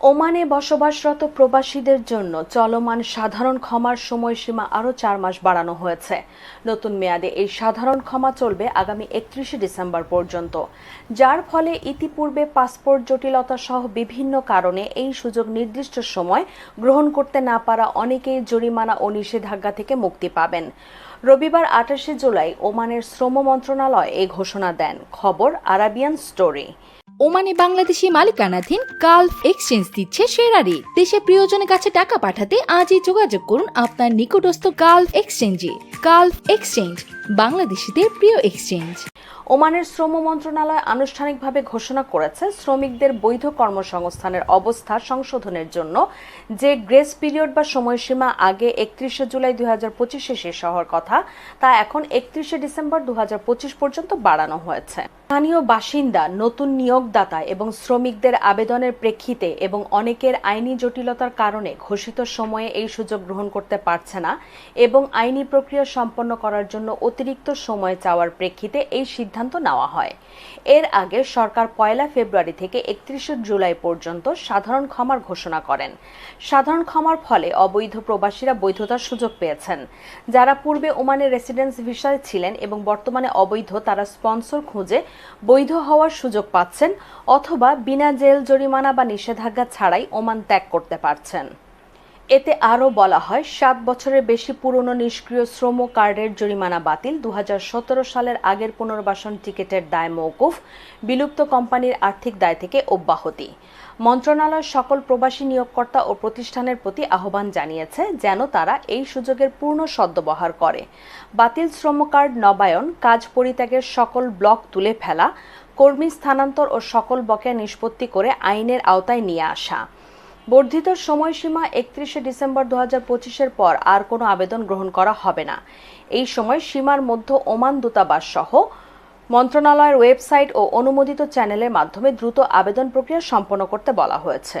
ওমানে বসবাসরত প্রবাসীদের জন্য চলমান সাধারণ ক্ষমার সময়সীমা আরও চার মাস বাড়ানো হয়েছে। নতুন মেয়াদে এই সাধারণ ক্ষমা চলবে আগামী একত্রিশে ডিসেম্বর পর্যন্ত। যার ফলে ইতিপূর্বে পাসপোর্ট জটিলতা সহ বিভিন্ন কারণে এই সুযোগ নির্দিষ্ট সময় গ্রহণ করতে না পারা অনেকেই জরিমানা ও নিষেধাজ্ঞা থেকে মুক্তি পাবেন। রবিবার আঠাশে জুলাই ওমানের শ্রম মন্ত্রণালয় এই ঘোষণা দেন। খবর আরাবিয়ান স্টোরি। ওমানে বাংলাদেশি মালিকানাধীন গালফ এক্সচেঞ্জ দিচ্ছে সেরা রেট দেশের প্রিয়জনের কাছে টাকা পাঠাতে আজই যোগাযোগ করুন আপনার নিকটস্থ গালফ এক্সচেঞ্জে। গালফ এক্সচেঞ্জ, বাংলাদেশিদের প্রিয় এক্সচেঞ্জ। ওমানের শ্রম মন্ত্রণালয় আনুষ্ঠানিকভাবে ঘোষণা করেছে, শ্রমিকদের বৈধ কর্মসংস্থানের অবস্থা সংশোধনের জন্য যে গ্রেস পিরিয়ড বা সময়সীমা আগে একত্রিশে জুলাই দুই হাজার পঁচিশে শেষ হওয়ার কথা, তা এখন একত্রিশে ডিসেম্বর দু হাজার পঁচিশ পর্যন্ত বাড়ানো হয়েছে। স্থানীয় বাসিন্দা, নতুন নিয়োগদাতা এবং শ্রমিকদের আবেদনের প্রেক্ষিতে এবং অনেকের আইনি জটিলতার কারণে ঘোষিত সময়ে এই সুযোগ গ্রহণ করতে পারছে না এবং আইনি প্রক্রিয়া সম্পন্ন করার জন্য অতিরিক্ত সময় চাওয়ার প্রেক্ষিতে এই সিদ্ধান্ত নেওয়া হয়। এর আগে সরকার পয়লা ফেব্রুয়ারি থেকে একত্রিশে জুলাই পর্যন্ত সাধারণ ক্ষমার ঘোষণা করেন। সাধারণ ক্ষমার ফলে অবৈধ প্রবাসীরা বৈধতার সুযোগ পেয়েছেন। যারা পূর্বে ওমানে রেসিডেন্স ভিসায় ছিলেন এবং বর্তমানে অবৈধ, তারা স্পন্সর খুঁজে বৈধ হওয়ার সুযোগ পাচ্ছেন অথবা বিনা জেল জরিমানা বা নিষেধাজ্ঞা ছাড়াই ওমান ত্যাগ করতে পারছেন। এতে আরও বলা হয়, সাত বছরের বেশি পুরনো নিষ্ক্রিয় শ্রম কার্ডের জরিমানা বাতিল দু হাজার সতেরো সালের আগের পুনর্বাসন টিকিটের দায় মৌকুফ বিলুপ্ত কোম্পানির আর্থিক দায় থেকে অব্যাহতি। মন্ত্রণালয় সকল প্রবাসী নিয়োগকর্তা ও প্রতিষ্ঠানের প্রতি আহ্বান জানিয়েছে যেন তারা এই সুযোগের পূর্ণ সদ্ব্যবহার করে। বাতিল শ্রম কার্ড নবায়ন, কাজ পরিত্যাগের সকল ব্লক তুলে ফেলা, কর্মী স্থানান্তর ও সকল বকেয়া নিষ্পত্তি করে আইনের আওতায় নিয়ে আসা। বর্ধিত সময়সীমা একত্রিশে ডিসেম্বর দু হাজার পঁচিশের পর আর কোনো আবেদন গ্রহণ করা হবে না। এই সময় সীমার মধ্যে ওমান দূতাবাস সহ মন্ত্রণালয়ের ওয়েবসাইট ও অনুমোদিত চ্যানেলের মাধ্যমে দ্রুত আবেদন প্রক্রিয়া সম্পন্ন করতে বলা হয়েছে।